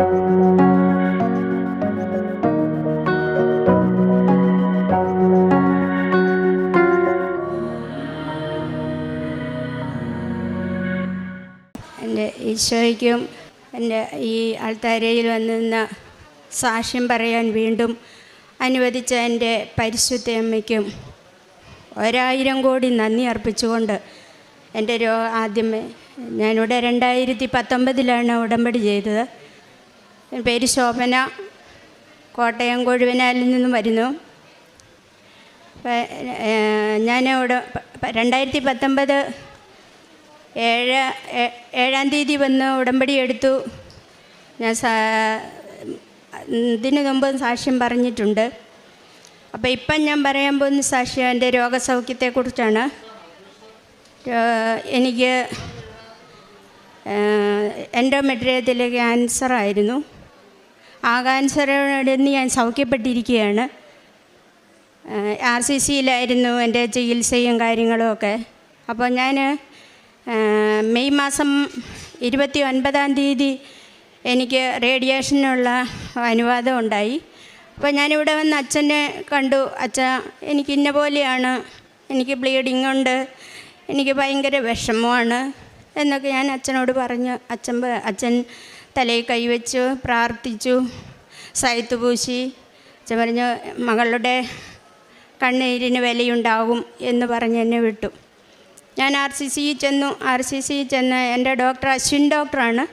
എന്റെ ഈശോയ്ക്കും എന്റെ ഈ അൾത്താരയിൽ വന്നിരുന്ന സാക്ഷ്യം പറയാൻ വീണ്ടും അനുവദിച്ച എന്റെ പരിശുദ്ധ അമ്മയ്ക്കും ഒരായിരം കോടി നന്ദി അർപ്പിച്ചുകൊണ്ട് എന്റെ രോ ആദ്യമേ ഞാനിവിടെ രണ്ടായിരത്തി പത്തൊമ്പതിലാണ് ഉടമ്പടി ചെയ്തത്. പേര് ശോഭന. കോട്ടയം കൊഴുവനാലിൽ നിന്നും വരുന്നു. ഞാൻ ഇവിടെ രണ്ടായിരത്തി പത്തൊമ്പത് ഏഴ് ഏഴാം തീയതി വന്ന് ഉടമ്പടി എടുത്തു. ഞാൻ ഇതിന് മുമ്പ് സാക്ഷ്യം പറഞ്ഞിട്ടുണ്ട്. അപ്പോൾ ഇപ്പം ഞാൻ പറയാൻ പോകുന്ന സാക്ഷ്യം എന്റെ രോഗസൗഖ്യത്തെക്കുറിച്ചാണ്. എനിക്ക് ക്യാൻസർ ആയിരുന്നു ആ ക്യാൻസറോട് ഞാൻ സൗഖ്യപ്പെട്ടിരിക്കുകയാണ്. ആർ സി സിയിലായിരുന്നു എന്റെ ചികിത്സയും കാര്യങ്ങളും ഒക്കെ. അപ്പോൾ ഞാൻ മെയ് മാസം ഇരുപത്തി ഒൻപതാം തീയതി എനിക്ക് റേഡിയേഷനുള്ള അനുവാദം ഉണ്ടായി. അപ്പോൾ ഞാനിവിടെ വന്ന് അച്ഛനെ കണ്ടു. അച്ഛ എനിക്ക് ഇന്ന പോലെയാണ്. എനിക്ക് ബ്ലീഡിങ് ഉണ്ട്. എനിക്ക് ഭയങ്കര വിഷമമാണ് എന്നൊക്കെ ഞാൻ അച്ഛനോട് പറഞ്ഞു. അച്ഛൻ അച്ഛൻ തലയിൽ കൈവച്ചു പ്രാർത്ഥിച്ചു സൈത്ത് പൂശി പറഞ്ഞ് പറഞ്ഞു മകളുടെ കണ്ണീരിന് വിലയുണ്ടാകും എന്ന് പറഞ്ഞ് എന്നെ വിട്ടു. ഞാൻ ആർ സി സിയിൽ ചെന്നു. ആർ സി സിയിൽ ചെന്ന് എന്റെ ഡോക്ടർ അശ്വിൻ ഡോക്ടറാണ്.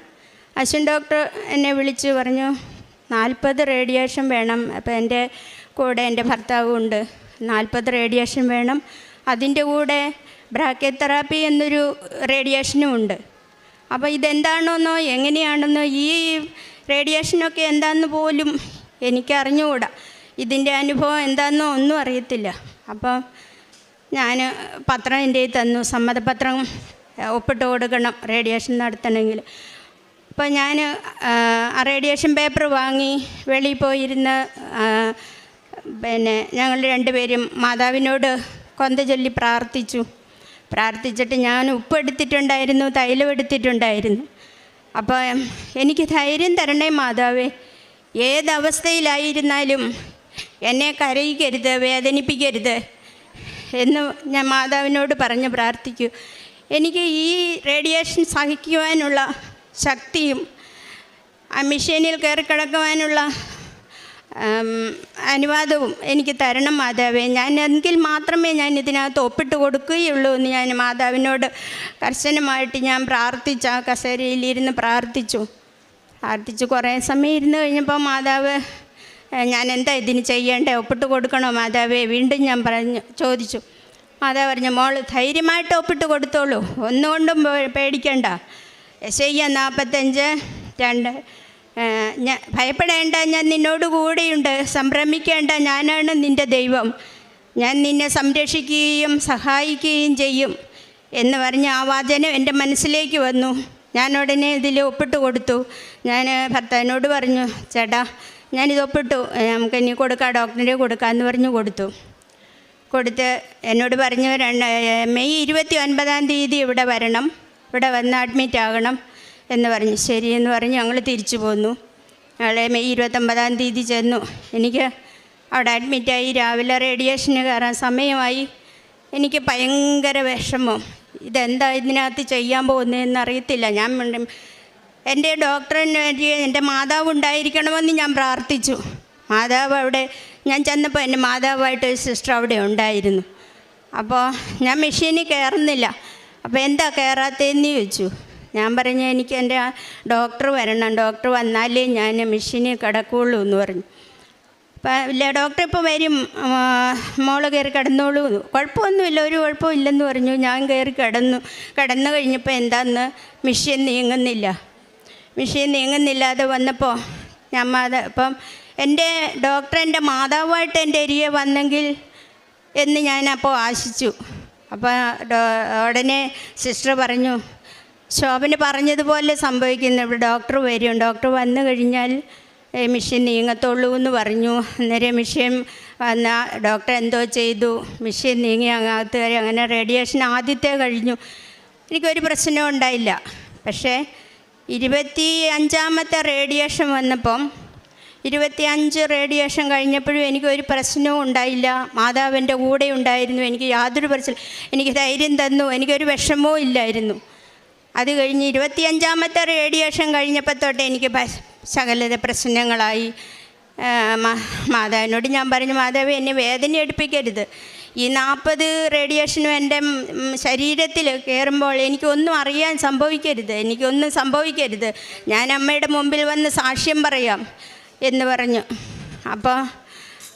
അശ്വിൻ ഡോക്ടർ എന്നെ വിളിച്ച് പറഞ്ഞു നാൽപ്പത് റേഡിയേഷൻ വേണം അപ്പോൾ എന്റെ കൂടെ എന്റെ ഭർത്താവും ഉണ്ട്. നാൽപ്പത് റേഡിയേഷൻ വേണം. അതിന്റെ കൂടെ ബ്രാക്കറ്റ് തെറാപ്പി എന്നൊരു റേഡിയേഷനും ഉണ്ട്. അപ്പോൾ ഇതെന്താണെന്നോ എങ്ങനെയാണെന്നോ ഈ റേഡിയേഷനൊക്കെ എന്താണെന്ന് പോലും എനിക്കറിഞ്ഞുകൂടാ ഇതിന്റെ അനുഭവം എന്താണെന്നോ ഒന്നും അറിയത്തില്ല. അപ്പം ഞാൻ പത്രം എന്റെ തന്നു. സമ്മതപത്രം ഒപ്പിട്ട് കൊടുക്കണം റേഡിയേഷൻ നടത്തണമെങ്കിൽ. അപ്പോൾ ഞാൻ ആ റേഡിയേഷൻ പേപ്പർ വാങ്ങി വെളിയിൽ പോയിരുന്ന് പിന്നെ ഞങ്ങൾ രണ്ടുപേരും മാതാവിനോട് കൊന്ത ചൊല്ലി പ്രാർത്ഥിച്ചു. പ്രാർത്ഥിച്ചിട്ട് ഞാൻ ഉപ്പ് എടുത്തിട്ടുണ്ടായിരുന്നു തൈലം എടുത്തിട്ടുണ്ടായിരുന്നു. അപ്പോൾ എനിക്ക് ധൈര്യം തരണേ മാതാവേ. ഏതവസ്ഥയിലായിരുന്നാലും എന്നെ കരയിക്കരുത് വേദനിപ്പിക്കരുത് എന്ന് ഞാൻ മാതാവിനോട് പറഞ്ഞ് പ്രാർത്ഥിക്കൂ. എനിക്ക് ഈ റേഡിയേഷൻ സഹിക്കുവാനുള്ള ശക്തിയും ആ മെഷീനിൽ കയറി കിടക്കുവാനുള്ള അനുവാദവും എനിക്ക് തരണം മാതാവേ. ഞാൻ എങ്കിൽ മാത്രമേ ഞാൻ ഇതിനകത്ത് ഒപ്പിട്ട് കൊടുക്കുകയുള്ളൂ എന്ന് ഞാൻ മാതാവിനോട് കർശനമായിട്ട് ഞാൻ പ്രാർത്ഥിച്ച ആ കസേരയിലിരുന്ന് പ്രാർത്ഥിച്ചു. പ്രാർത്ഥിച്ച് കുറേ സമയം ഇരുന്ന് കഴിഞ്ഞപ്പോൾ മാതാവ് ഞാൻ എന്താ ഇതിന് ചെയ്യേണ്ടേ? ഒപ്പിട്ട് കൊടുക്കണോ മാതാവേ? വീണ്ടും ഞാൻ പറഞ്ഞു ചോദിച്ചു. മാതാവ് പറഞ്ഞു മോൾ ധൈര്യമായിട്ട് ഒപ്പിട്ട് കൊടുത്തോളൂ. ഒന്നുകൊണ്ടും പേടിക്കണ്ട. എ നാൽപ്പത്തഞ്ച് രണ്ട് ഞാൻ ഭയപ്പെടേണ്ട ഞാൻ നിന്നോട് കൂടെയുണ്ട് സംരംഭിക്കേണ്ട ഞാനാണ് നിന്റെ ദൈവം. ഞാൻ നിന്നെ സംരക്ഷിക്കുകയും സഹായിക്കുകയും ചെയ്യും എന്ന് പറഞ്ഞ് ആ വാചനം എന്റെ മനസ്സിലേക്ക് വന്നു. ഞാൻ ഉടനെ ഇതിൽ ഒപ്പിട്ട് കൊടുത്തു. ഞാൻ ഭർത്താവിനോട് പറഞ്ഞു ചേട്ടാ ഞാനിത് ഒപ്പിട്ടു. നമുക്ക് ഇനി കൊടുക്കാം ഡോക്ടറെ കൊടുക്കാമെന്ന് പറഞ്ഞു കൊടുത്തു. കൊടുത്ത് എന്നോട് പറഞ്ഞു മെയ് ഇരുപത്തി ഒൻപതാം തീയതി ഇവിടെ വരണം. ഇവിടെ വന്ന് അഡ്മിറ്റ് ആകണം. എന്ന് പറഞ്ഞു. ശരിയെന്ന് പറഞ്ഞ്. ഞങ്ങൾ തിരിച്ചു പോന്നു. ഞങ്ങൾ മെയ് ഇരുപത്തൊമ്പതാം തീയതി ചെന്നു. എനിക്ക് അവിടെ അഡ്മിറ്റായി രാവിലെ റേഡിയേഷന് കയറാൻ സമയമായി. എനിക്ക് ഭയങ്കര വിഷമം. ഇതെന്താ ഇതിനകത്ത് ചെയ്യാൻ പോകുന്നതെന്ന് അറിയത്തില്ല ഞാൻ എന്റെ ഡോക്ടറിന് വേണ്ടി എന്റെ മാതാവ് ഉണ്ടായിരിക്കണമെന്ന് ഞാൻ പ്രാർത്ഥിച്ചു. മാതാവ് അവിടെ ഞാൻ ചെന്നപ്പോൾ എന്റെ മാതാവായിട്ട് ഒരു സിസ്റ്റർ അവിടെ ഉണ്ടായിരുന്നു. അപ്പോൾ ഞാൻ മെഷീനിൽ കയറുന്നില്ല. അപ്പോൾ എന്താ കയറാത്തതെന്ന് ചോദിച്ചു. ഞാൻ പറഞ്ഞ എനിക്ക് എന്റെ ഡോക്ടർ വരണം. ഡോക്ടർ വന്നാലേ ഞാൻ മെഷീനിൽ കിടക്കുകയുള്ളൂ എന്ന് പറഞ്ഞു. അപ്പം ഇല്ല ഡോക്ടർ ഇപ്പോൾ വരും. മോൾ കയറി കിടന്നോളൂ. കുഴപ്പമൊന്നുമില്ല ഒരു കുഴപ്പവും ഇല്ലെന്ന് പറഞ്ഞു. ഞാൻ കയറി കിടന്നു. കിടന്നു കഴിഞ്ഞപ്പോൾ എന്താന്ന്? മെഷീൻ നീങ്ങുന്നില്ല. മെഷീൻ നീങ്ങുന്നില്ലാതെ വന്നപ്പോൾ ഞാൻ മാതാ അപ്പം എന്റെ ഡോക്ടർ എന്റെ മാതാവായിട്ട് എന്റെ അരികെ വന്നെങ്കിൽ എന്ന് ഞാനപ്പോൾ ആശിച്ചു. അപ്പോൾ ഉടനെ സിസ്റ്റർ പറഞ്ഞു ശോഭന് പറഞ്ഞതുപോലെ സംഭവിക്കുന്നു. ഇവിടെ ഡോക്ടർ വരും ഡോക്ടർ വന്നു കഴിഞ്ഞാൽ മെഷീൻ നീങ്ങത്തുള്ളൂ എന്ന് പറഞ്ഞു. അന്നേരം മെഷീൻ വന്ന ഡോക്ടർ എന്തോ ചെയ്തു. മെഷീൻ നീങ്ങി അങ്ങകത്ത് കയറി അങ്ങനെ റേഡിയേഷൻ ആദ്യത്തെ കഴിഞ്ഞു. എനിക്കൊരു പ്രശ്നവും ഉണ്ടായില്ല. പക്ഷേ ഇരുപത്തി അഞ്ചാമത്തെ റേഡിയേഷൻ വന്നപ്പം ഇരുപത്തി അഞ്ച് റേഡിയേഷൻ കഴിഞ്ഞപ്പോഴും എനിക്കൊരു പ്രശ്നവും ഉണ്ടായില്ല. മാതാവിന്റെ കൂടെ ഉണ്ടായിരുന്നു. എനിക്ക് യാതൊരു പ്രശ്നം എനിക്ക് ധൈര്യം തന്നു. എനിക്കൊരു വിഷമവും ഇല്ലായിരുന്നു. അത് കഴിഞ്ഞ് ഇരുപത്തിയഞ്ചാമത്തെ റേഡിയേഷൻ കഴിഞ്ഞപ്പോൾ തൊട്ട് എനിക്ക് സകലത പ്രശ്നങ്ങളായി. മാതാവിനോട് ഞാൻ പറഞ്ഞു മാതാവ് എന്നെ വേദന എടുപ്പിക്കരുത് ഈ നാൽപ്പത് റേഡിയേഷനും എന്റെ ശരീരത്തിൽ കയറുമ്പോൾ എനിക്കൊന്നും അറിയാൻ സംഭവിക്കരുത്. എനിക്കൊന്നും സംഭവിക്കരുത്. ഞാൻ അമ്മയുടെ മുമ്പിൽ വന്ന് സാക്ഷ്യം പറയാം എന്ന് പറഞ്ഞു. അപ്പോൾ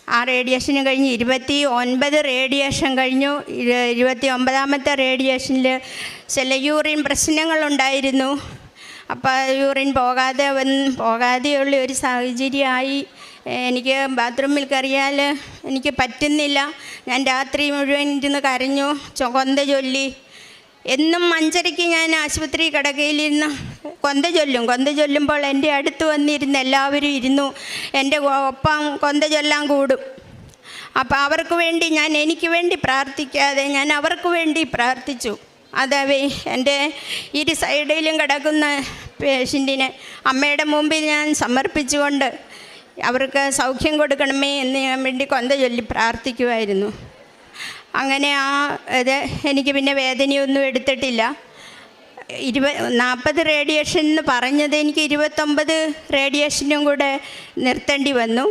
ആ റേഡിയേഷൻ കഴിഞ്ഞ് ഇരുപത്തി ഒൻപത് റേഡിയേഷൻ കഴിഞ്ഞു. ഇരു- ഇരുപത്തി ഒമ്പതാമത്തെ റേഡിയേഷനിൽ ചില യൂറിൻ പ്രശ്നങ്ങളുണ്ടായിരുന്നു. അപ്പോൾ യൂറിൻ പോകാതെ വന്ന് പോകാതെയുള്ള ഒരു സാഹചര്യമായി. എനിക്ക് ബാത്റൂമിൽ കയറിയാൽ എനിക്ക് പറ്റുന്നില്ല. ഞാൻ രാത്രി മുഴുവൻ ഇരുന്ന് കരഞ്ഞു. കൊന്ത ചൊല്ലി. എന്നും അഞ്ചരയ്ക്ക് ഞാൻ ആശുപത്രി കിടക്കയിലിരുന്ന് കൊന്ത ചൊല്ലും. കൊന്ത ചൊല്ലുമ്പോൾ എന്റെ അടുത്ത് വന്നിരുന്ന് എല്ലാവരും ഇരുന്നു. എന്റെ ഒപ്പം കൊന്ത ചൊല്ലാൻ കൂടും. അപ്പോൾ അവർക്ക് വേണ്ടി ഞാൻ എനിക്ക് വേണ്ടി പ്രാർത്ഥിക്കാതെ ഞാൻ അവർക്ക് വേണ്ടി പ്രാർത്ഥിച്ചു. അതവേ എന്റെ ഇരു സൈഡിലും കിടക്കുന്ന പേഷ്യന്റിനെ അമ്മയുടെ മുമ്പിൽ ഞാൻ സമർപ്പിച്ചുകൊണ്ട് അവർക്ക് സൗഖ്യം കൊടുക്കണമേ എന്ന് ഞാൻ വേണ്ടി കൊന്ത ചൊല്ലി പ്രാർത്ഥിക്കുമായിരുന്നു അങ്ങനെ ആ ഇത് എനിക്ക് പിന്നെ വേദനയൊന്നും എടുത്തിട്ടില്ല. ഇരുപ നാൽപ്പത് റേഡിയേഷൻ എന്ന് പറഞ്ഞത് എനിക്ക് ഇരുപത്തൊമ്പത് റേഡിയേഷനും കൂടെ നിർത്തേണ്ടി വന്നു.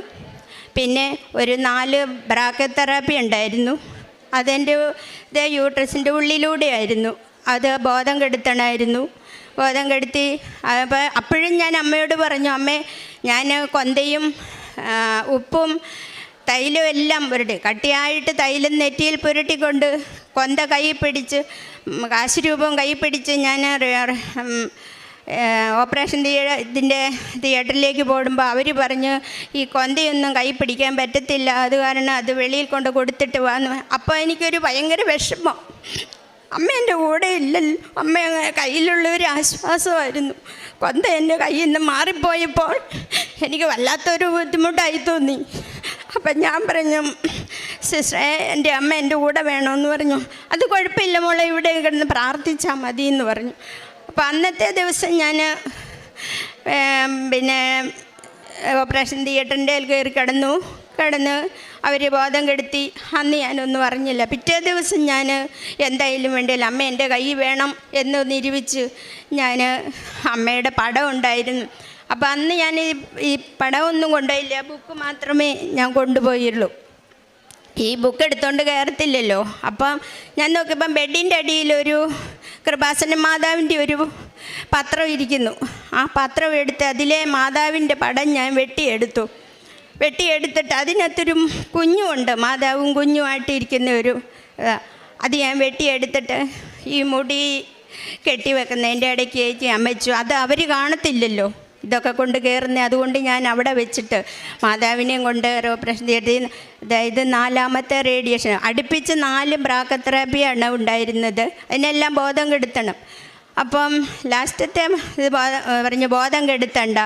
പിന്നെ ഒരു നാല് ബ്രാക്കറ്റ് തെറാപ്പി ഉണ്ടായിരുന്നു. അതെന്റെ ഇത് യൂട്രസിന്റെ ഉള്ളിലൂടെയായിരുന്നു. അത് ബോധം കെടുത്തണമായിരുന്നു. ബോധം കെടുത്തി അപ്പോൾ അപ്പോഴും ഞാൻ അമ്മയോട് പറഞ്ഞു അമ്മേ ഞാൻ കൊന്തയും ഉപ്പും തൈലും എല്ലാം പുരട്ടി. കട്ടിയായിട്ട് തൈലം നെറ്റിയിൽ പുരട്ടിക്കൊണ്ട് കൊന്ത കൈ പിടിച്ച് കാശുരൂപം രൂപം കൈ പിടിച്ച് ഞാൻ ഓപ്പറേഷൻ തിയേ ഇതിന്റെ തിയേറ്ററിലേക്ക് പോടുമ്പോൾ അവർ പറഞ്ഞ് ഈ കൊന്തയൊന്നും കൈ പിടിക്കാൻ പറ്റത്തില്ല. അത് കാരണം അത് വെളിയിൽ കൊണ്ട് കൊടുത്തിട്ട് വന്നു. അപ്പോൾ എനിക്കൊരു ഭയങ്കര വിഷമം. അമ്മ എന്റെ കൂടെ ഇല്ലല്ലോ. അമ്മ കയ്യിലുള്ള ഒരു ആശ്വാസമായിരുന്നു. കൊന്ത എന്റെ കയ്യിൽ നിന്ന് മാറിപ്പോയപ്പോൾ എനിക്ക് വല്ലാത്തൊരു ബുദ്ധിമുട്ടായി തോന്നി. അപ്പം ഞാൻ പറഞ്ഞു സിസ്റ്ററെ എന്റെ അമ്മ എന്റെ കൂടെ വേണമെന്ന് പറഞ്ഞു. അത് കുഴപ്പമില്ല മോളെ ഇവിടെ കിടന്ന് പ്രാർത്ഥിച്ചാൽ മതി എന്ന് പറഞ്ഞു. അപ്പോൾ അന്നത്തെ ദിവസം ഞാൻ പിന്നെ ഓപ്പറേഷൻ തിയേറ്ററിന്റെ കയറി കിടന്നു. കിടന്ന് അവർ ബോധം കെടുത്തി. അന്ന് ഞാനൊന്നും അറിഞ്ഞില്ല. പിറ്റേ ദിവസം ഞാൻ എന്തായാലും വേണ്ടിയില്ല അമ്മ എന്റെ കൈ വേണം എന്ന് നിരൂപിച്ച് ഞാൻ അമ്മയുടെ പടം ഉണ്ടായിരുന്നു. അപ്പോൾ അന്ന് ഞാൻ ഈ പടമൊന്നും കൊണ്ടുപോയില്ല. ബുക്ക് മാത്രമേ ഞാൻ കൊണ്ടുപോയുള്ളൂ ഈ ബുക്ക് എടുത്തോണ്ട് കയറത്തില്ലല്ലോ അപ്പം ഞാൻ നോക്കിയപ്പം ബെഡിന്റെ അടിയിലൊരു കൃപാസന മാതാവിന്റെ ഒരു പത്രം ഇരിക്കുന്നു. ആ പത്രം എടുത്ത് അതിലെ മാതാവിന്റെ പടം ഞാൻ വെട്ടിയെടുത്തു. വെട്ടിയെടുത്തിട്ട് അതിനകത്തൊരു കുഞ്ഞുമുണ്ട് മാതാവും കുഞ്ഞുമായിട്ട് ഇരിക്കുന്ന ഒരു അത് ഞാൻ വെട്ടിയെടുത്തിട്ട് ഈ മുടി കെട്ടി വെക്കുന്നതിന്റെ ഇടയ്ക്ക് ചേച്ചി അമ്മച്ചു. അത് അവർ കാണത്തില്ലല്ലോ. ഇതൊക്കെ കൊണ്ട് കയറുന്ന അതുകൊണ്ട് ഞാൻ അവിടെ വെച്ചിട്ട് മാതാവിനെയും കൊണ്ട് ഓപ്പറേഷൻ തിയേറ്ററിൽ അതായത് നാലാമത്തെ റേഡിയേഷൻ അടുപ്പിച്ച് നാല് ബ്രാക്കത്തെറാപ്പിയാണ് ഉണ്ടായിരുന്നത്. അതിനെല്ലാം ബോധം കെടുത്തണം. അപ്പം ലാസ്റ്റത്തെ ഇത് പറഞ്ഞു ബോധം കെടുത്തണ്ട.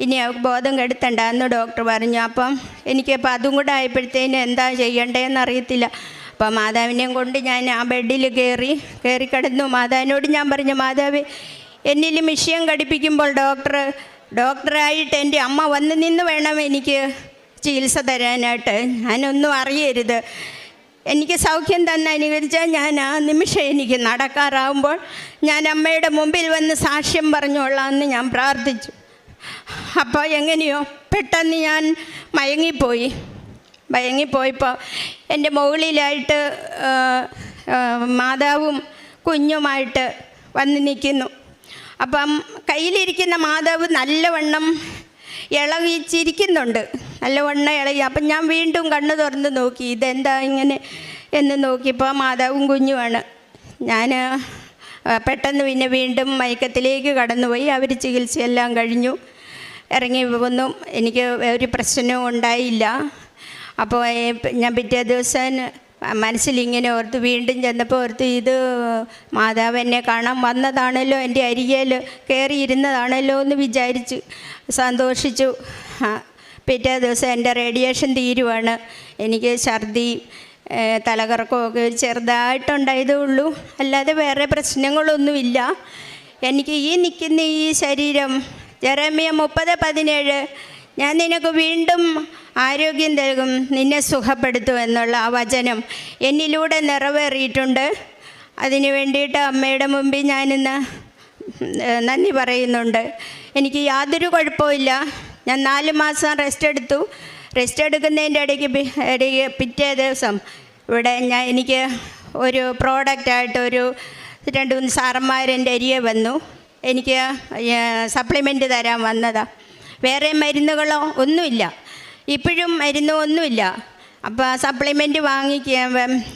ഇനി ബോധം കെടുത്തണ്ട എന്ന് ഡോക്ടർ പറഞ്ഞു. അപ്പം എനിക്കപ്പോൾ അതും കൂടെ ആയപ്പോഴത്തേന് എന്താ ചെയ്യണ്ടേന്ന് അറിയത്തില്ല. അപ്പം മാതാവിനെയും കൊണ്ട് ഞാൻ ആ ബെഡിൽ കയറി കയറി കിടന്നു. മാതാവിനോട് ഞാൻ പറഞ്ഞു മാതാവ് എന്നിൽ മിഷ്യം ഘടിപ്പിക്കുമ്പോൾ ഡോക്ടർ ഡോക്ടറായിട്ട് എന്റെ അമ്മ വന്ന് നിന്ന് വേണം എനിക്ക് ചികിത്സ തരാനായിട്ട്. ഞാനൊന്നും അറിയരുത്. എനിക്ക് സൗഖ്യം തന്നെ അനുകരിച്ചാൽ ഞാൻ ആ നിമിഷം എനിക്ക് നടക്കാറാവുമ്പോൾ ഞാൻ അമ്മയുടെ മുമ്പിൽ വന്ന് സാക്ഷ്യം പറഞ്ഞോളാമെന്ന് ഞാൻ പ്രാർത്ഥിച്ചു. അപ്പോൾ എങ്ങനെയോ പെട്ടെന്ന് ഞാൻ മയങ്ങിപ്പോയി. മയങ്ങിപ്പോയപ്പോൾ എന്റെ മുകളിലായിട്ട് മാതാവും കുഞ്ഞുമായിട്ട് വന്ന് നിൽക്കുന്നു. അപ്പം കയ്യിലിരിക്കുന്ന മാതാവ് നല്ലവണ്ണം ഇളകിച്ചിരിക്കുന്നുണ്ട്. നല്ലവണ്ണം ഇളകി. അപ്പം ഞാൻ വീണ്ടും കണ്ണ് തുറന്ന് നോക്കി. ഇതെന്താ ഇങ്ങനെ എന്ന് നോക്കിയപ്പോൾ മാതാവും കുഞ്ഞുമാണ്. ഞാൻ പെട്ടെന്ന് പിന്നെ വീണ്ടും മയക്കത്തിലേക്ക് കടന്നുപോയി. അവർ ചികിത്സയെല്ലാം കഴിഞ്ഞു. ഇറങ്ങി വന്നു. എനിക്ക് ഒരു പ്രശ്നവും ഉണ്ടായില്ല. അപ്പോൾ ഞാൻ പിറ്റേ ദിവസം മനസ്സിലിങ്ങനെ ഓർത്ത് വീണ്ടും ചെന്നപ്പോൾ ഓർത്ത് ഇത് മാതാവ് എന്നെ കാണാൻ വന്നതാണല്ലോ എന്റെ അരികയിൽ കയറിയിരുന്നതാണല്ലോ എന്ന് വിചാരിച്ചു സന്തോഷിച്ചു. പിറ്റേ ദിവസം എന്റെ റേഡിയേഷൻ തീരുവാണ്. എനിക്ക് ഛർദി തലകറക്കമൊക്കെ ചെറുതായിട്ടുണ്ടായതേ ഉള്ളൂ. അല്ലാതെ വേറെ പ്രശ്നങ്ങളൊന്നുമില്ല. എനിക്ക് ഈ നിൽക്കുന്ന ഈ ശരീരം ജെറമിയ മുപ്പത് പതിനേഴ് ഞാൻ നിനക്ക് വീണ്ടും ആരോഗ്യം നൽകും നിന്നെ സുഖപ്പെടുത്തും എന്നുള്ള ആ വചനം എന്നിലൂടെ നിറവേറിയിട്ടുണ്ട്. അതിന് വേണ്ടിയിട്ട് അമ്മയുടെ മുമ്പിൽ ഞാനിന്ന് നന്ദി പറയുന്നുണ്ട്. എനിക്ക് യാതൊരു കുഴപ്പമില്ല ഞാൻ നാല് മാസം റെസ്റ്റ് എടുത്തു. റെസ്റ്റ് എടുക്കുന്നതിന്റെ ഇടയ്ക്ക് ഇടയ്ക്ക് പിറ്റേ ദിവസം ഇവിടെ ഞാൻ എനിക്ക് ഒരു പ്രോഡക്റ്റായിട്ട് ഒരു രണ്ട് മൂന്ന് സാറന്മാരെന്റെ അരിയെ വന്നു. എനിക്ക് സപ്ലിമെന്റ് തരാൻ വന്നതാണ് വേറെ മരുന്നുകളോ ഒന്നുമില്ല. ഇപ്പോഴും മരുന്നോ ഒന്നുമില്ല. അപ്പോൾ സപ്ലിമെന്റ് വാങ്ങിക്കുക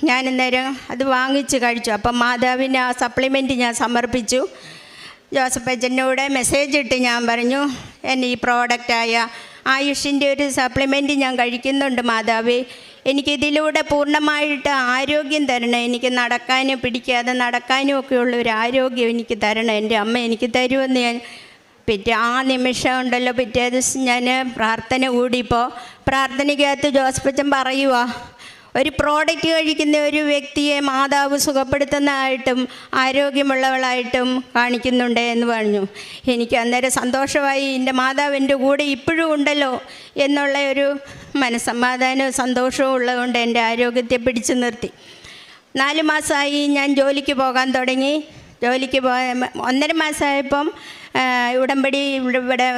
ഞാൻ അന്നേരം അത് വാങ്ങിച്ച് കഴിച്ചു. അപ്പം മാതാവിന് ആ സപ്ലിമെന്റ് ഞാൻ സമർപ്പിച്ചു. ജോസഫ് അച്ഛനോട് മെസ്സേജ് ഇട്ട് ഞാൻ പറഞ്ഞു എന്നെ ഈ പ്രോഡക്റ്റായ ആയുഷിന്റെ ഒരു സപ്ലിമെന്റ് ഞാൻ കഴിക്കുന്നുണ്ട് മാതാവേ. എനിക്കിതിലൂടെ പൂർണമായിട്ട് ആരോഗ്യം തരണം. എനിക്ക് നടക്കാനും പിടിക്കാതെ നടക്കാനും ഒക്കെ ഉള്ള ഒരു ആരോഗ്യം എനിക്ക് തരണം. എന്റെ അമ്മ എനിക്ക് തരുമെന്ന് ഞാൻ പിറ്റേ ആ നിമിഷം ഉണ്ടല്ലോ പിറ്റേ ദിവസം ഞാൻ പ്രാർത്ഥന കൂടിയപ്പോൾ പ്രാർത്ഥനയ്ക്കകത്ത് ജോസഫച്ചൻ പറയുവാ ഒരു പ്രോഡക്റ്റ് കഴിക്കുന്ന ഒരു വ്യക്തിയെ മാതാവ് സുഖപ്പെടുത്തുന്നതായിട്ടും ആരോഗ്യമുള്ളവളായിട്ടും കാണിക്കുന്നുണ്ട് എന്ന് പറഞ്ഞു. എനിക്ക് അന്നേരം സന്തോഷമായി എന്റെ മാതാവ് എന്റെ കൂടെ ഇപ്പോഴും ഉണ്ടല്ലോ എന്നുള്ള ഒരു മനസ്സമാധാനവും സന്തോഷവും ഉള്ളതുകൊണ്ട് എന്റെ ആരോഗ്യത്തെ പിടിച്ചു നിർത്തി. നാല് മാസമായി ഞാൻ ജോലിക്ക് പോകാൻ തുടങ്ങി. ജോലിക്ക് പോയ ഒന്നര മാസമായപ്പം ഉടമ്പടി ഇവിടെ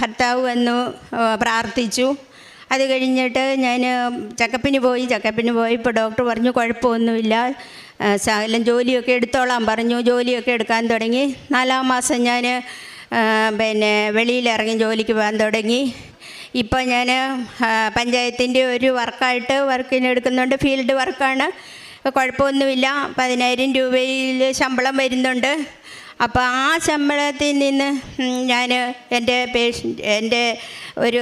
ഭർത്താവ് വന്നു പ്രാർത്ഥിച്ചു. അത് കഴിഞ്ഞിട്ട് ഞാൻ ചെക്കപ്പിന് പോയി ചെക്കപ്പിന് പോയി. ഇപ്പോൾ ഡോക്ടർ പറഞ്ഞു കുഴപ്പമൊന്നുമില്ല. എല്ലാം ജോലിയൊക്കെ എടുത്തോളാം പറഞ്ഞു. ജോലിയൊക്കെ എടുക്കാൻ തുടങ്ങി. നാലാം മാസം ഞാൻ പിന്നെ വെളിയിലിറങ്ങി ജോലിക്ക് പോകാൻ തുടങ്ങി. ഇപ്പോൾ ഞാൻ പഞ്ചായത്തിന്റെ ഒരു വർക്കായിട്ട് വർക്കിന് എടുക്കുന്നുണ്ട്. ഫീൽഡ് വർക്കാണ്. കുഴപ്പമൊന്നുമില്ല. പതിനായിരം രൂപയിൽ ശമ്പളം വരുന്നുണ്ട്. അപ്പോൾ ആ ശമ്പളത്തിൽ നിന്ന് ഞാൻ എന്റെ പേഷ്യന്റ് എന്റെ ഒരു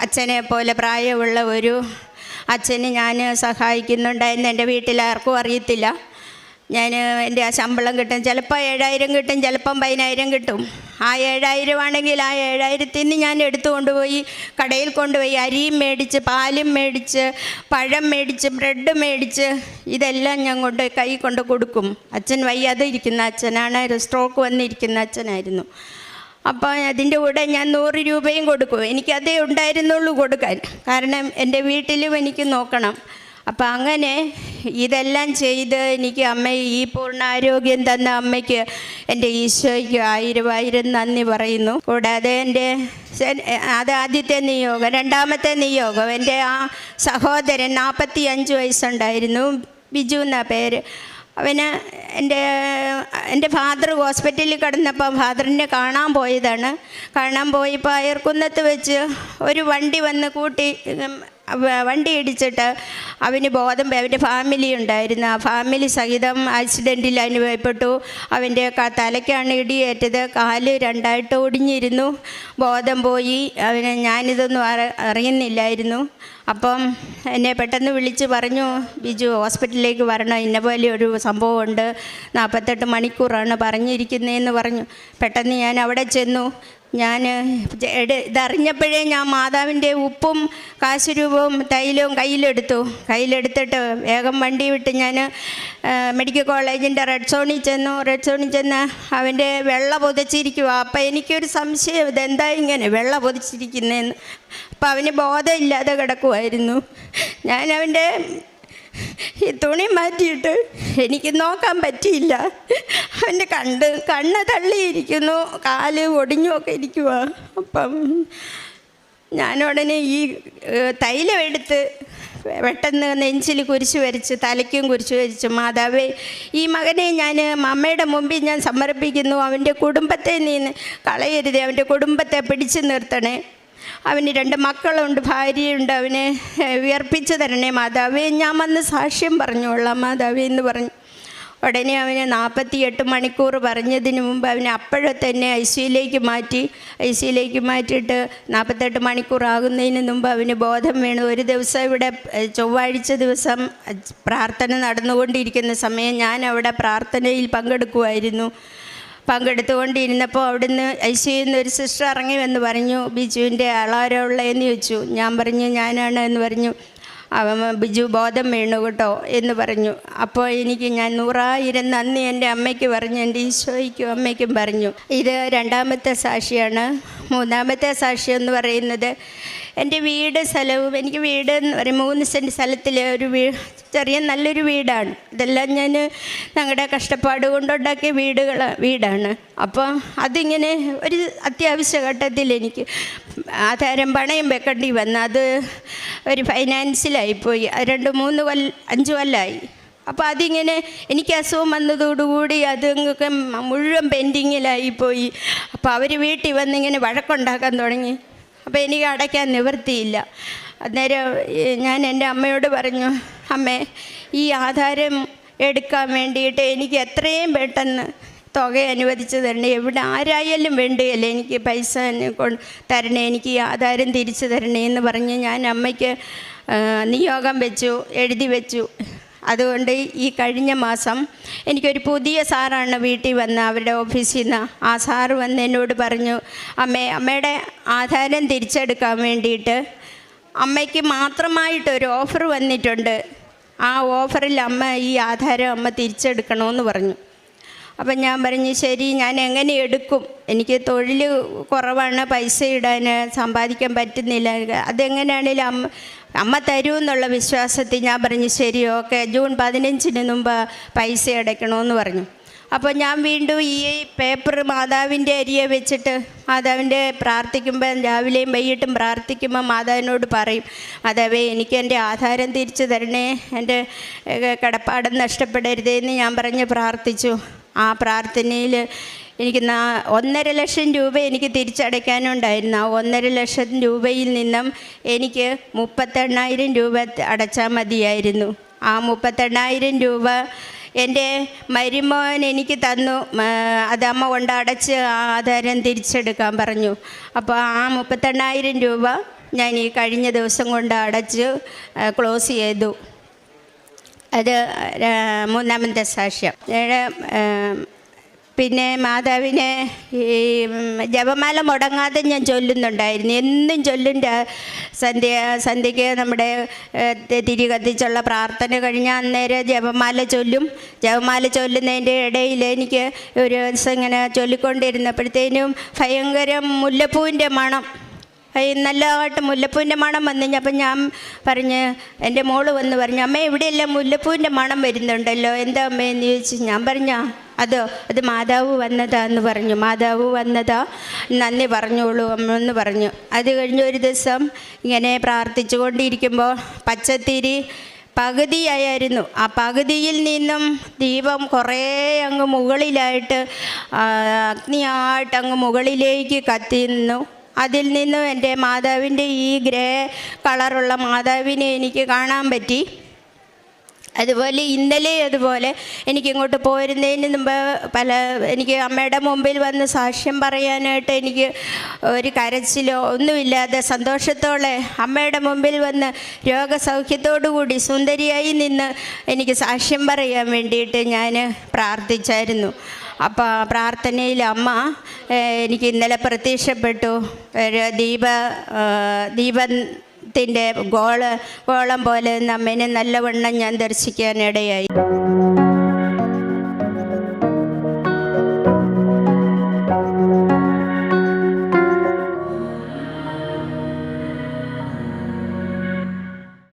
അച്ഛനെ പോലെ പ്രായമുള്ള ഒരു അച്ഛന് ഞാൻ സഹായിക്കുന്നുണ്ടായിരുന്നു. എന്റെ വീട്ടിൽ ആർക്കും അറിയത്തില്ല. ഞാൻ എന്റെ ആ ശമ്പളം കിട്ടും. ചിലപ്പോൾ ഏഴായിരം കിട്ടും ചിലപ്പം പതിനായിരം കിട്ടും. ആ ഏഴായിരം ആണെങ്കിൽ ആ ഏഴായിരത്തിൽ നിന്ന് ഞാൻ എടുത്തു കൊണ്ടുപോയി കടയിൽ കൊണ്ടുപോയി അരിയും മേടിച്ച് പാലും മേടിച്ച് പഴം മേടിച്ച് ബ്രെഡ് മേടിച്ച് ഇതെല്ലാം ഞാൻ കൊണ്ട് കൈ കൊണ്ട് കൊടുക്കും. അച്ഛൻ വയ്യാതെ ഇരിക്കുന്ന അച്ഛനാണ് സ്ട്രോക്ക് വന്നിരിക്കുന്ന അച്ഛനായിരുന്നു. അപ്പോൾ അതിന്റെ കൂടെ ഞാൻ നൂറ് രൂപയും കൊടുക്കും. എനിക്കതേ ഉണ്ടായിരുന്നുള്ളൂ കൊടുക്കാൻ. കാരണം എന്റെ വീട്ടിലും എനിക്ക് നോക്കണം. അപ്പം അങ്ങനെ ഇതെല്ലാം ചെയ്ത് എനിക്ക് അമ്മ ഈ പൂർണാരോഗ്യം തന്ന അമ്മയ്ക്ക് എന്റെ ഈശോയ്ക്ക് ആയിരം ആയിരം നന്ദി പറയുന്നു. കൂടാതെ എന്റെ അത് ആദ്യത്തെ നിയോഗം രണ്ടാമത്തെ നിയോഗം എന്റെ ആ സഹോദരൻ നാൽപ്പത്തി അഞ്ച് വയസ്സുണ്ടായിരുന്നു. ബിജു എന്നാ പേര്. അവന് എന്റെ എന്റെ ഫാദർ ഹോസ്പിറ്റലിൽ കിടന്നപ്പോൾ ഫാദറിനെ കാണാൻ പോയതാണ്. കാണാൻ പോയപ്പോൾ അയർക്കുന്നത്ത് വെച്ച് ഒരു വണ്ടി വന്ന് കൂട്ടി വണ്ടി ഇടിച്ചിട്ട് അവന് ബോധം. അവന്റെ ഫാമിലി ഉണ്ടായിരുന്നു. ആ ഫാമിലി സഹിതം ആക്സിഡന്റിൽ അനുഭവപ്പെട്ടു. അവന്റെ തലയ്ക്കാണ് ഇടിയേറ്റത്. കാൽ രണ്ടായിട്ട് ഒടിഞ്ഞിരുന്നു. ബോധം പോയി. അവന് ഞാനിതൊന്നും അറി അറിയുന്നില്ലായിരുന്നു. അപ്പം എന്നെ പെട്ടെന്ന് വിളിച്ച് പറഞ്ഞു ബിജു ഹോസ്പിറ്റലിലേക്ക് വരണം. ഇന്ന പോലെ ഒരു സംഭവമുണ്ട്. നാൽപ്പത്തെട്ട് മണിക്കൂറാണ് പറഞ്ഞിരിക്കുന്നതെന്ന് പറഞ്ഞു. പെട്ടെന്ന് ഞാൻ അവിടെ ചെന്നു. ഞാൻ ഇതറിഞ്ഞപ്പോഴേ ഞാൻ മാതാവിന്റെ ഉപ്പും കാശുരൂപവും തൈലവും കയ്യിലെടുത്തു. കയ്യിലെടുത്തിട്ട് വേഗം വണ്ടി വിട്ട് ഞാൻ മെഡിക്കൽ കോളേജിന്റെ റെഡ് സോണിൽ ചെന്നു. റെഡ് സോണിൽ ചെന്ന് അവന്റെ വെള്ള പൊതിച്ചിരിക്കുക അപ്പം എനിക്കൊരു സംശയം ഇതെന്താ ഇങ്ങനെ വെള്ള പൊതിച്ചിരിക്കുന്നതെന്ന് അപ്പം അവന് ബോധമില്ലാതെ കിടക്കുമായിരുന്നു ഞാൻ അവന്റെ ഈ തുണി മാറ്റിയിട്ട് എനിക്ക് നോക്കാൻ പറ്റിയില്ല. അവന്റെ കണ്ട് കണ്ണ് തള്ളിയിരിക്കുന്നു കാൽ ഒടിഞ്ഞൊക്കെ ഇരിക്കുക അപ്പം ഞാൻ ഉടനെ ഈ തൈലം എടുത്ത് പെട്ടെന്ന് നെഞ്ചിൽ കുരിശ് വരച്ച് തലയ്ക്കും കുരിശ് വരച്ച് മാതാവേ ഈ മകനെ ഞാൻ അമ്മയുടെ മുമ്പിൽ ഞാൻ സമർപ്പിക്കുന്നു. അവന്റെ കുടുംബത്തെ നീ കളയരുതേ. അവന്റെ കുടുംബത്തെ പിടിച്ചു നിർത്തണേ. അവന് രണ്ട് മക്കളുണ്ട് ഭാര്യയുണ്ട്. അവനെ വിയർപ്പിച്ചു തരണേ മാതാവേ. ഞാൻ വന്ന് സാക്ഷ്യം പറഞ്ഞോളാം മാതാവേ എന്ന് പറഞ്ഞു. ഉടനെ അവന് നാൽപ്പത്തിയെട്ട് മണിക്കൂർ പറഞ്ഞതിന് മുമ്പ് അവനെ അപ്പോഴെ തന്നെ ഐ സിയിലേക്ക് മാറ്റി. ഐ സിയിലേക്ക് മാറ്റിയിട്ട് നാൽപ്പത്തെട്ട് മണിക്കൂർ ആകുന്നതിന് മുമ്പ് അവന് ബോധം വീണു ഒരു ദിവസം ഇവിടെ ചൊവ്വാഴ്ച ദിവസം പ്രാർത്ഥന നടന്നുകൊണ്ടിരിക്കുന്ന സമയം ഞാൻ അവിടെ പ്രാർത്ഥനയിൽ പങ്കെടുക്കുമായിരുന്നു പങ്കെടുത്തുകൊണ്ടിരുന്നപ്പോൾ അവിടുന്ന് ഐ ഒരു സിസ്റ്റർ ഇറങ്ങി എന്ന് പറഞ്ഞു ബിജുവിന്റെ ആളാരോ ഉള്ളതെന്ന് ചോദിച്ചു. ഞാൻ പറഞ്ഞു ഞാനാണ് എന്ന് പറഞ്ഞു. അവൻ ബിജു ബോധം വീണു കേട്ടോ എന്ന് പറഞ്ഞു. അപ്പോൾ എനിക്ക് ഞാൻ നൂറായിരം നന്ദി എന്റെ അമ്മയ്ക്ക് പറഞ്ഞു എന്റെ ഈശോയ്ക്കും അമ്മയ്ക്കും പറഞ്ഞു. ഇത് രണ്ടാമത്തെ സാക്ഷിയാണ്. മൂന്നാമത്തെ സാക്ഷി എന്ന് പറയുന്നത് എന്റെ വീട് സ്ഥലവും എനിക്ക് വീട് എന്ന് പറയും മൂന്ന് സെന്റ് സ്ഥലത്തിൽ ഒരു വീ ചെറിയ നല്ലൊരു വീടാണ്. ഇതെല്ലാം ഞാൻ ഞങ്ങളുടെ കഷ്ടപ്പാട് കൊണ്ടുണ്ടാക്കിയ വീടുകൾ വീടാണ്. അപ്പോൾ അതിങ്ങനെ ഒരു അത്യാവശ്യ ഘട്ടത്തിൽ എനിക്ക് ആധാരം പണയം വെക്കേണ്ടി വന്നു അത് ഒരു ഫൈനാൻസിലായിപ്പോയി പോയി. രണ്ട് മൂന്ന് കൊല്ല അഞ്ച് കൊല്ലമായി അപ്പോൾ അതിങ്ങനെ എനിക്ക് അസുഖം വന്നതോടുകൂടി അതങ്ങൊക്കെ മുഴുവൻ പെൻഡിങ്ങിലായിപ്പോയി അപ്പോൾ അവർ വീട്ടിൽ വന്നിങ്ങനെ വഴക്കുണ്ടാക്കാൻ തുടങ്ങി. അപ്പോൾ എനിക്ക് അടയ്ക്കാൻ നിവൃത്തിയില്ല. അന്നേരം ഞാൻ എന്റെ അമ്മയോട് പറഞ്ഞു അമ്മേ ഈ ആധാരം എടുക്കാൻ വേണ്ടിയിട്ട് എനിക്ക് എത്രയും പെട്ടെന്ന് തുക അനുവദിച്ചു തരണേ. എവിടെ ആരായാലും വേണ്ടിയല്ല എനിക്ക് പൈസ തരണേ. എനിക്ക് ഈ ആധാരം തിരിച്ചു തരണേ എന്ന് പറഞ്ഞ് ഞാൻ അമ്മയ്ക്ക് നിയോഗം വെച്ചു എഴുതി വെച്ചു. അതുകൊണ്ട് ഈ കഴിഞ്ഞ മാസം എനിക്കൊരു പുതിയ സാറാണ് വീട്ടിൽ വന്ന് അവരുടെ ഓഫീസിൽ നിന്ന്. ആ സാറ് വന്ന് എന്നോട് പറഞ്ഞു അമ്മേ അമ്മയുടെ ആധാരം തിരിച്ചെടുക്കാൻ വേണ്ടിയിട്ട് അമ്മയ്ക്ക് മാത്രമായിട്ടൊരു ഓഫർ വന്നിട്ടുണ്ട്. ആ ഓഫറിൽ അമ്മ ഈ ആധാരം അമ്മ തിരിച്ചെടുക്കണമെന്ന് പറഞ്ഞു. അപ്പം ഞാൻ പറഞ്ഞു ശരി ഞാൻ എങ്ങനെ എടുക്കും? എനിക്ക് തൊഴിൽ കുറവാണ് പൈസ ഇടാൻ സമ്പാദിക്കാൻ പറ്റുന്നില്ല. അതെങ്ങനെയാണേലും അമ്മ അമ്മ തരൂ എന്നുള്ള വിശ്വാസത്തിൽ ഞാൻ പറഞ്ഞു ശരി ഓക്കെ ജൂൺ പതിനഞ്ചിന് മുമ്പ് പൈസ അടയ്ക്കണമെന്ന് പറഞ്ഞു. അപ്പോൾ ഞാൻ വീണ്ടും ഈ പേപ്പർ മാതാവിന്റെ അരിയെ വെച്ചിട്ട് മാതാവിന്റെ പ്രാർത്ഥിക്കുമ്പോൾ രാവിലെയും വൈകിട്ടും പ്രാർത്ഥിക്കുമ്പോൾ മാതാവിനോട് പറയും മാതാവേ എനിക്ക് എന്റെ ആധാരം തിരിച്ചു തരണേ എന്റെ കടപ്പാടം കിടപ്പാടം നഷ്ടപ്പെടരുതേ എന്ന് ഞാൻ പറഞ്ഞ് പ്രാർത്ഥിച്ചു. ആ പ്രാർത്ഥനയിൽ എനിക്ക് നാ ഒന്നര ലക്ഷം രൂപ എനിക്ക് തിരിച്ചടയ്ക്കാനുണ്ടായിരുന്നു. ആ ഒന്നര ലക്ഷം രൂപയിൽ നിന്നും എനിക്ക് മുപ്പത്തെണ്ണായിരം രൂപ അടച്ചാൽ മതിയായിരുന്നു. ആ മുപ്പത്തെണ്ണായിരം രൂപ എന്റെ മരുമോൻ എനിക്ക് തന്നു. അത് അമ്മ കൊണ്ട് അടച്ച് ആ ആധാരം തിരിച്ചെടുക്കാൻ പറഞ്ഞു. അപ്പോൾ ആ മുപ്പത്തെണ്ണായിരം രൂപ ഞാൻ ഈ കഴിഞ്ഞ ദിവസം കൊണ്ട് അടച്ച് ക്ലോസ് ചെയ്തു. അത് മൂന്നാമത്തെ സാക്ഷ്യം. പിന്നെ മാതാവിനെ ഈ ജപമാല മുടങ്ങാതെ ഞാൻ ചൊല്ലുന്നുണ്ടായിരുന്നു. എന്നും ചൊല്ലും സന്ധ്യ സന്ധ്യയ്ക്ക് നമ്മുടെ തിരി കത്തിച്ചുള്ള പ്രാർത്ഥന കഴിഞ്ഞ അന്നേരം ജപമാല ചൊല്ലും. ജപമാല ചൊല്ലുന്നതിന്റെ ഇടയിൽ എനിക്ക് ഒരു ദിവസം ഇങ്ങനെ ചൊല്ലിക്കൊണ്ടിരുന്നപ്പോഴത്തേനും ഭയങ്കര മുല്ലപ്പൂവിന്റെ മണം. നല്ലതായിട്ട് മുല്ലപ്പൂവിന്റെ മണം വന്നു അപ്പം ഞാൻ പറഞ്ഞ് എന്റെ മോൾ വന്ന് പറഞ്ഞു അമ്മ ഇവിടെയെല്ലാം മുല്ലപ്പൂവിന്റെ മണം വരുന്നുണ്ടല്ലോ. എന്താ അമ്മയെന്ന് ചോദിച്ചു ഞാൻ പറഞ്ഞ അതോ അത് മാതാവ് വന്നതാ എന്ന് പറഞ്ഞു. മാതാവ് വന്നതാ? നന്ദി പറഞ്ഞോളൂ അമ്മ എന്ന് പറഞ്ഞു. അത് കഴിഞ്ഞ് ഒരു ദിവസം ഇങ്ങനെ പ്രാർത്ഥിച്ചു കൊണ്ടിരിക്കുമ്പോൾ പച്ചത്തിരി പകുതിയായിരുന്നു. ആ പകുതിയിൽ നിന്നും ദീപം കുറേ അങ്ങ് മുകളിലായിട്ട് അഗ്നിയായിട്ട് അങ്ങ് മുകളിലേക്ക് കത്തി നിന്നു. അതിൽ നിന്നും എന്റെ മാതാവിന്റെ ഈ ഗ്രേ കളറുള്ള മാതാവിനെ എനിക്ക് കാണാൻ പറ്റി. അതുപോലെ ഇന്നലെ അതുപോലെ എനിക്ക് ഇങ്ങോട്ട് മുമ്പ് പല എനിക്ക് അമ്മയുടെ മുമ്പിൽ വന്ന് സാക്ഷ്യം പറയാനായിട്ട് എനിക്ക് ഒരു കരച്ചിലോ ഒന്നുമില്ലാതെ സന്തോഷത്തോടെ അമ്മയുടെ മുമ്പിൽ വന്ന് രോഗസൗഖ്യത്തോടു കൂടി സുന്ദരിയായി നിന്ന് എനിക്ക് സാക്ഷ്യം പറയാൻ വേണ്ടിയിട്ട് ഞാൻ പ്രാർത്ഥിച്ചായിരുന്നു. അപ്പോൾ പ്രാർത്ഥനയിൽ അമ്മ എനിക്ക് ഇന്നലെ പ്രത്യക്ഷപ്പെട്ടു. ദീപ ആ, ദീപത്തിന്റെ ഗോള ഗോളം പോലെ നമ്മനെ നല്ലവണ്ണം ഞാൻ ദർശിക്കാനിടയായി.